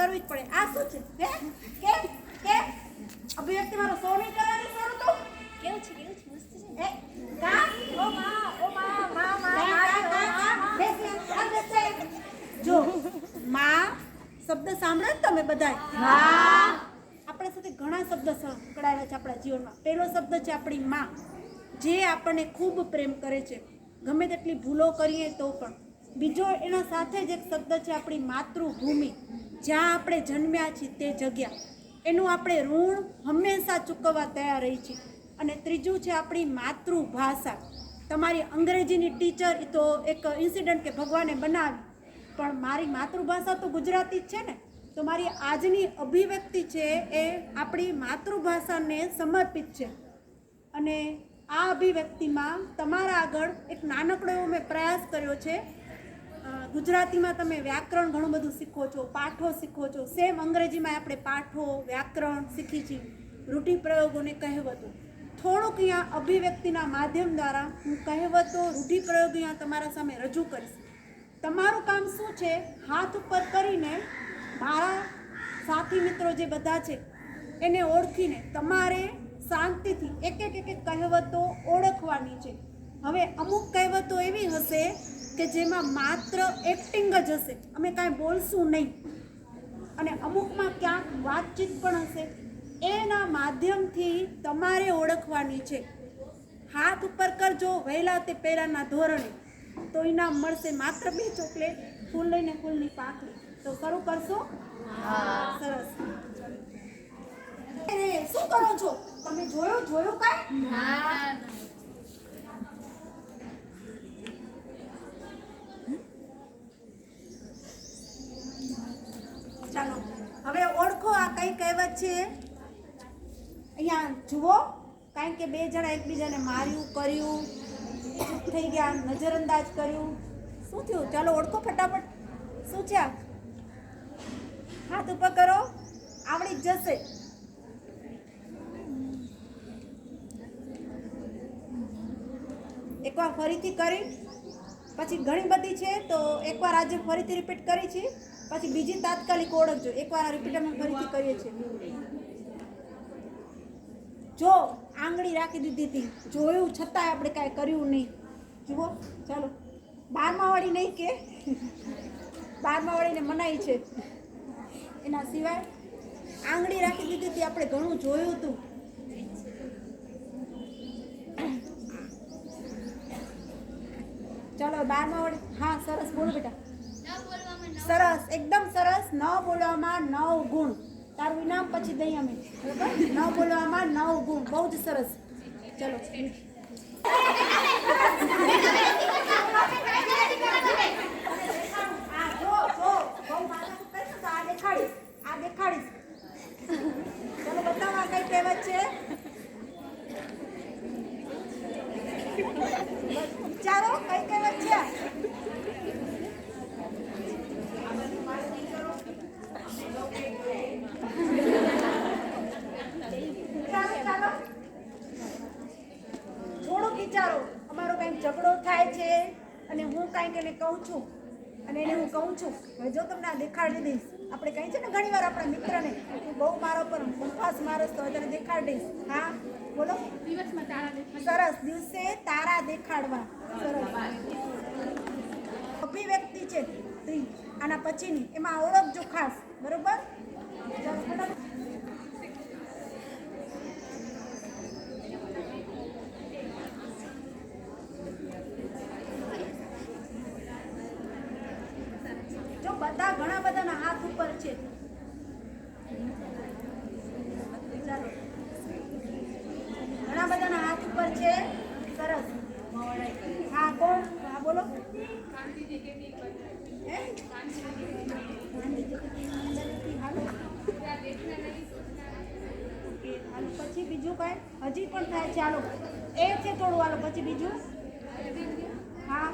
કરવી જ પડે. આ શું છે? હે? કે કે અભિવ્યક્તિ મારો સો નહીં કરવાની શરૂ તો? કેવું છે? કેવું છે? મસ્ત છે એ કા? ઓ મા ઓ મા મા મા. જો મા શબ્દ સાંભળે ને તમે બધા હા આપણા સાથે ઘણા શબ્દ સંકળાયેલા છે આપણા જીવનમાં. પહેલો શબ્દ છે આપણી મા. જે આપણને ખૂબ પ્રેમ કરે છે. ગમે તેટલી ભૂલો કરીએ તો પણ. બીજો એના સાથે જ એક શબ્દ છે આપણી માતૃભૂમિ. જ્યાં આપણે જન્મ્યા છીએ તે જગ્યા. એનું આપણે ઋણ હંમેશા ચૂકવવા તૈયાર રહી છીએ. અને ત્રીજું છે આપણી માતૃભાષા. તમારી અંગ્રેજીની ટીચર એ તો એક ઇન્સિડન્ટ કે ભગવાને બનાવી. પણ મારી માતૃભાષા તો ગુજરાતી જ છે ને. તો મારી આજની અભિવ્યક્તિ છે એ આપણી માતૃભાષાને સમર્પિત છે. અને આ અભિવ્યક્તિમાં તમારા આગળ એક નાનકડો એવો મેં પ્રયાસ કર્યો છે. ગુજરાતીમાં તમે વ્યાકરણ ઘણું બધું શીખો છો, પાઠો શીખો છો. સેમ અંગ્રેજીમાં આપણે પાઠો, વ્યાકરણ શીખી છીએ. રૂઢિપ્રયોગોને કહેવતો. થોડુંક અહીંયા અભિવ્યક્તિના માધ્યમ દ્વારા હું કહેવતો, રૂઢિપ્રયોગ અહીંયા તમારા સામે રજૂ કરીશ. તમારું કામ શું છે? હાથ ઉપર કરીને મારા સાથી મિત્રો જે બધા છે, એને ઓળખીને તમારે શાંતિથી એક એક એક કહેવતો ઓળખવાની છે. હવે અમુક કહેવતો એવી હશે કે જેમાં માત્ર એક્ટિંગ જ હશે. અમે કાંઈ બોલશું નહીં. અને અમુકમાં ક્યાંક વાતચીત પણ હશે. એના માધ્યમથી તમારે ઓળખવાની છે. હાથ ઉપર કરજો વહેલા તે પહેલાંના ધોરણે. તો ઇનામ મળશે માત્ર બે ચોકલેટ ફૂલ લઈને ફૂલની પાકલી તો શરૂ કરશો? સરસ. શું કરો છો? તમે જોયું જોયું કાંઈ હા ચાલો હવે ઓળખો આ કઈ કહેવત છે અહીંયા જુઓ કારણ કે બે જણા એકબીજાને માર્યું, કર્યું થઈ ગયા, નજરઅંદાજ કર્યું. શું થયું? ચાલો ઓળખો ફટાફટ. શું છે હાથ ઉપર કરો. આવડી જશે. એકવાર ફરીથી કરી. પછી ઘણી બધી છે, તો એકવાર આજે ફરીથી રિપીટ કરી છે. પછી બીજી તાત્કાલિક ઓળખજો. એકવાર આ રિપીટ અમે ફરીથી કરીએ છીએ. જો આંગળી રાખી દીધી હતી. જોયું છતાંય આપણે કાંઈ કર્યું નહીં. જુઓ ચાલો. બારમા વાળી નહીં કે? બારમા વાળીને મનાઈ છે. એના સિવાય આંગળી રાખી દીધી હતી આપણે ઘણું જોયું હતું. ચાલો બારમા વાળી હા સરસ બોલો બેટા. સરસ એકદમ સરસ. ન બોલવામાં નવ ગુણ. તારું ઇનામ પછી દઈ અમે. બરાબર? ન બોલવામાં નવ ગુણ. બહુ જ સરસ. ચલો આ જો જો બહુ માથાકૂટ કરશો તો આ દેખાડીશ આ દેખાડીશ ચલો બતાવો આ કઈ કહેવત છે વિચારો કઈ કહેવત છે આ? ચાલો ચાલો થોડુંક વિચારો અમારો કંઈક ઝઘડો થાય છે અને હું કાંઈક એને કહું છું. અને એને હું કહું છું હવે જો તમને આ દેખાડી દઈશ આપણે કહીએ છીએ ને ઘણી વાર આપણા મિત્રને તું બહુ મારો પર ઉપવાસ મારસ તો તને દેખાડી દઈશ. હા બોલો. દિવસમાં તારા સરસ દિવસે તારા દેખાડવા. સરસ. અભિવ્યક્તિ છે આના પછીની એમાં ઓળખજો ખાસ બરોબર ચાલો ફટાફટ. જો બધા ઘણા બધાના હાથ ઉપર છે ચાલો ઘણા બધાના હાથ ઉપર છે સરસ હા કોણ હા બોલો હે? હાલો. Okay, hello. પછી બીજું કાંઈ હજી પણ થાય છે આલો એ છે થોડું આલો પછી બીજું? હા.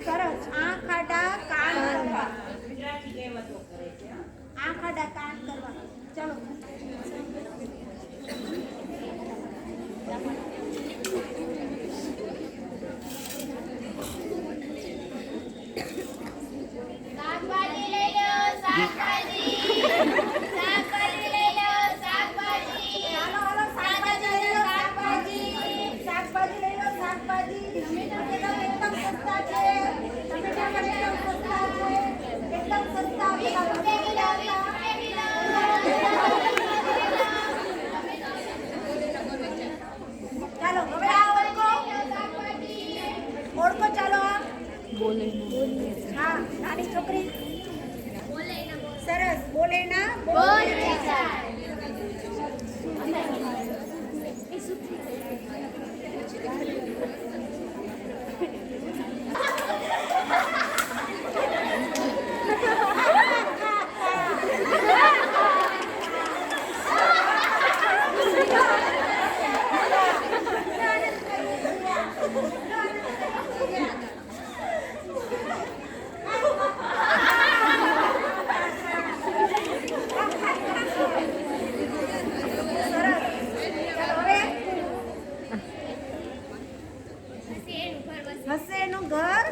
સરસ. આંખ આડા કાન કરવા. આંખ આડા કાન કરવા. ચાલો. શાકભાજી લઈ લો ચાલો હાલો શાકભાજી લઈ લો શાકભાજી શાકભાજી લઈ લો શાકભાજી ટમેટા એકદમ સસ્તા છે ટમેટા પણ એકદમ સસ્તા છે એકદમ સસ્તા પેલા ટમેટા ચાલો હવે આ ઓળખો ઓળખો ચાલો આ હા નાની છોકરી સરસ બોલે ના બોલ ચાલો હવે હસે એનું ઘર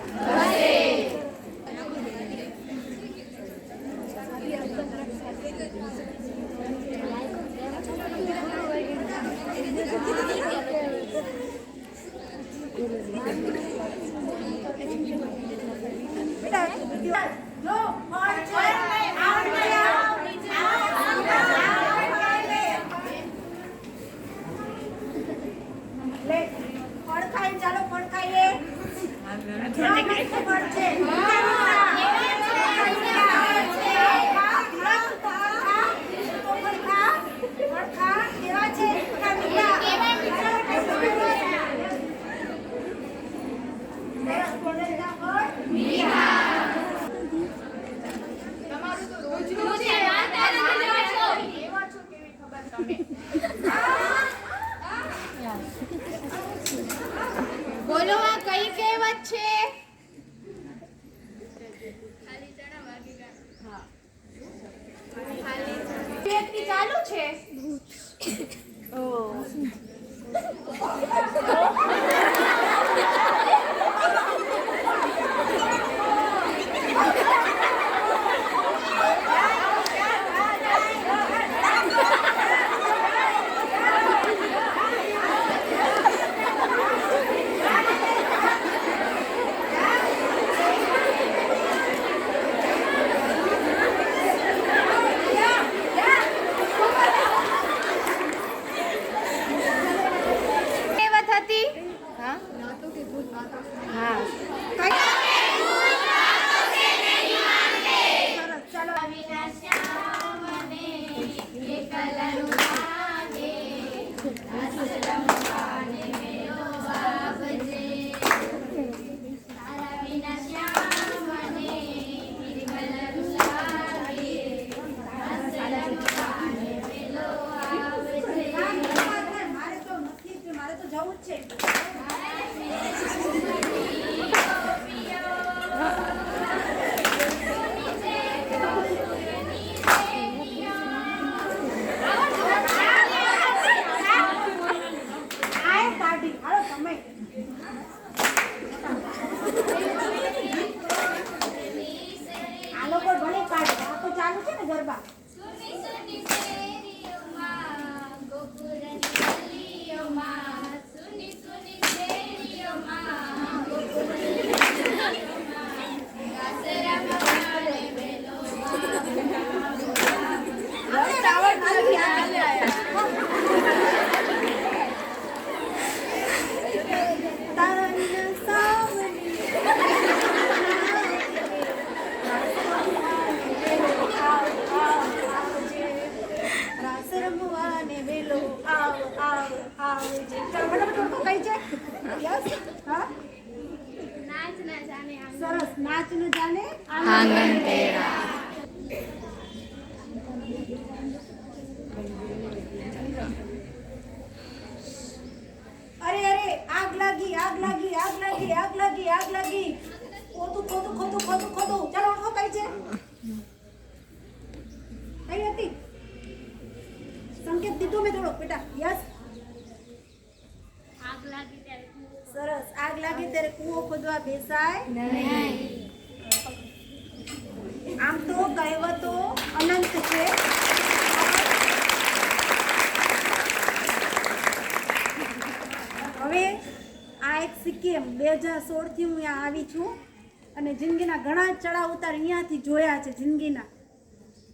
બેટા Yeah. ચાલુ બેસાય નહીં. આમ તો કહેવતો અનંત છે. હવે આ એક સિક્કિમ બે હજાર સોળથી હું અહીંયા આવી છું અને જિંદગીના ઘણા ચડાવ ઉતાર અહીંયાથી જોયા છે જિંદગીના.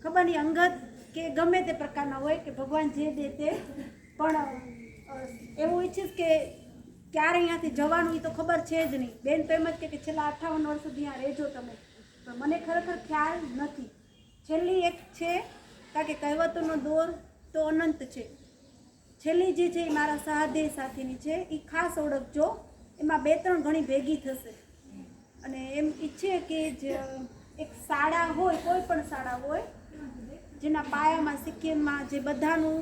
ખબર નહીં અંગત કે ગમે તે પ્રકારના હોય કે ભગવાન જે દે તે. પણ એવું ઈચ્છીશ કે ક્યારે અહીંયાથી જવાનું એ તો ખબર છે જ નહીં. બેન તો એમ જ કે છેલ્લા અઠાવન વર્ષ સુધી અહીંયા રહેજો તમે. પણ મને ખરેખર ખ્યાલ નથી. છેલ્લી એક છે, કારણ કે કહેવતોનો દોર તો અનંત છે. છેલ્લી જે છે એ મારા સહાદેહ સાથેની છે. એ ખાસ ઓળખજો. એમાં બે ત્રણ ઘણી ભેગી થશે. અને એમ ઈચ્છે કે જ એક શાળા હોય, કોઈ પણ શાળા હોય, જેના પાયામાં, સિક્કિમમાં જે બધાનું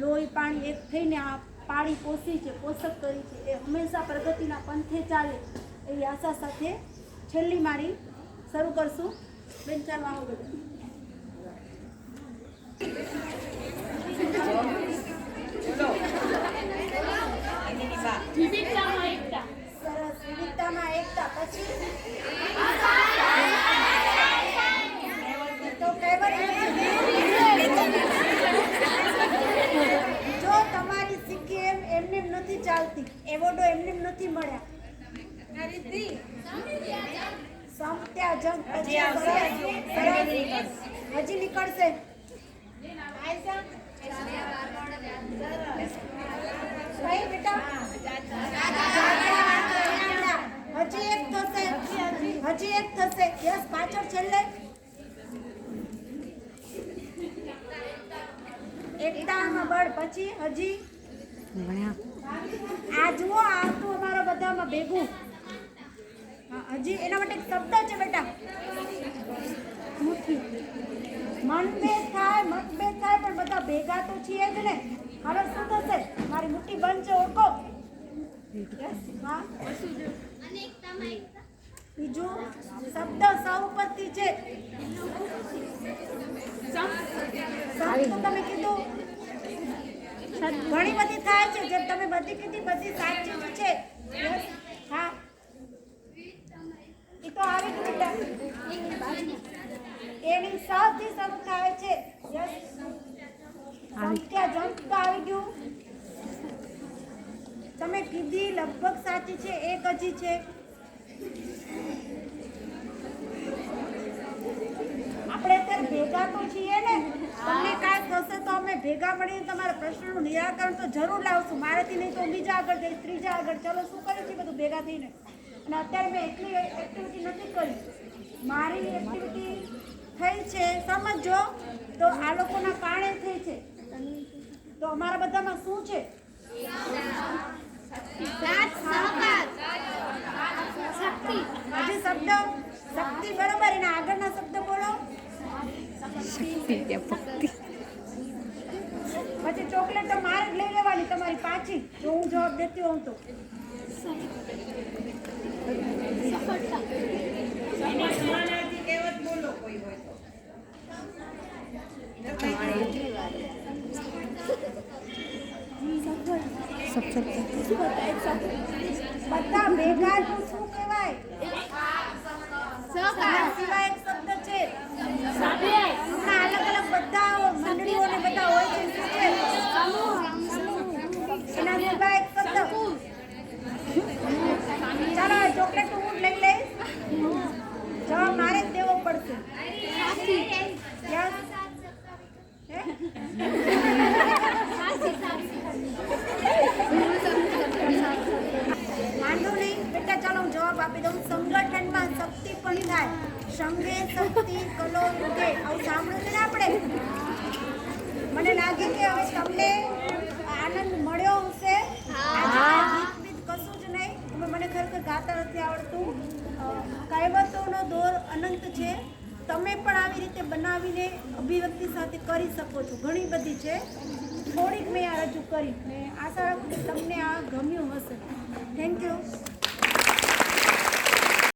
લોહી પાણી એક થઈને આ પાળી પોષી છે, પોષક કરી છે. એ હંમેશા પ્રગતિના પંથે ચાલે. એવી આશા સાથે છેલ્લી મારી શરૂ કરશું. બેન, ચાલો આવો વિવિધતામાં એકતા સરસ વિવિધતામાં એકતા પછી તો કહેવત છે. જો તમારી સિક્કી એમ એમને એમ નથી ચાલતી એવોર્ડો એમને એમ નથી મળ્યા સંપ્યા જંગ પછી સરસ, સરસ. હજી નીકળશે. હજી એક થશે. હજી એક યસ, પાછળ છેલ્લે. એકતામાં બળ. પછી હજી. આ જુઓ, આ અમારા બધામાં ભેગું. હજી એના માટે શબ્દ છે બેટા. મનભેદ થાય મતભેદ થાય પણ બધા ભેગા તો છીએ જ ને. હવે શું થશે? મારી મુઠ્ઠી છે, ઓળખો? બીજું શબ્દ સૌપતિ છે. તમે કીધું. ઘણી બધી થાય છે. જેમ તમે બધી કીધી, બધી સાચી છે Yes, હા એ તો આવી જ બેટા એની સૌથી શરૂ થાય છે Yes. સંખ્યા જંપ તો આવી ગયું તમે કીધી લગભગ સાચી છે, એક હજી છે. આપણે અત્યારે ભેગા તો છીએ ને, તમને કાંઈ થશે તો અમે ભેગા મળીને તમારા પ્રશ્નનું નિરાકરણ તો જરૂર લાવશું. મારાથી નહીં તો બીજા આગળ જઈશ, ત્રીજા આગળ. ચલો, શું કર્યું છે બધું ભેગા થઈને? અને અત્યારે મેં એટલી એક્ટિવિટી નથી કરી. મારી એક્ટિવિટી થઈ છે સમજો તો આ લોકોના કારણે થઈ છે. તો અમારા બધામાં શું છે? સાથ સહકાર. શક્તિ. હજી શબ્દ શક્તિ બરોબર એના આગળના શબ્દ બોલો. પછી ચોકલેટ તો મારે જ લઈ લેવાની તમારી પાછી. જો હું જવાબ દેતી હોઉં તો. બધા ભેગા શું કહેવાય સહકાર આ સિવાય એક શબ્દ છે સ્વાધ્યાય હમણાં અલગ અલગ બધા મંડળીઓ ને બધા હોય છે શું છે એના સિવાય એક શબ્દ ચાલો હવે ચોકલેટ હું જ લઈ લઈશ જવાબ મારે જ દેવો પડશે Yes? હે? વાંધો નહીં બેટા ચાલો હું જવાબ આપી દઉં સંગઠનમાં શક્તિ પણ થાય સંગે શક્તિ કલો ઉગે આવું સાંભળ્યું છે ને આપણે મને કે હવે તમને આનંદ મળ્યો હશે. ગીત કશું જ નહીં. તમે મને ખરેખર ગાતા નથી આવડતું. કહેવતોનો દોર અનંત છે. તમે પણ આવી રીતે બનાવીને અભિવ્યક્તિ સાથે કરી શકો છો. ઘણી બધી છે. થોડીક મેં આ રજૂ કરી. ને આશા રાખું કે તમને આ ગમ્યું હશે. Thank you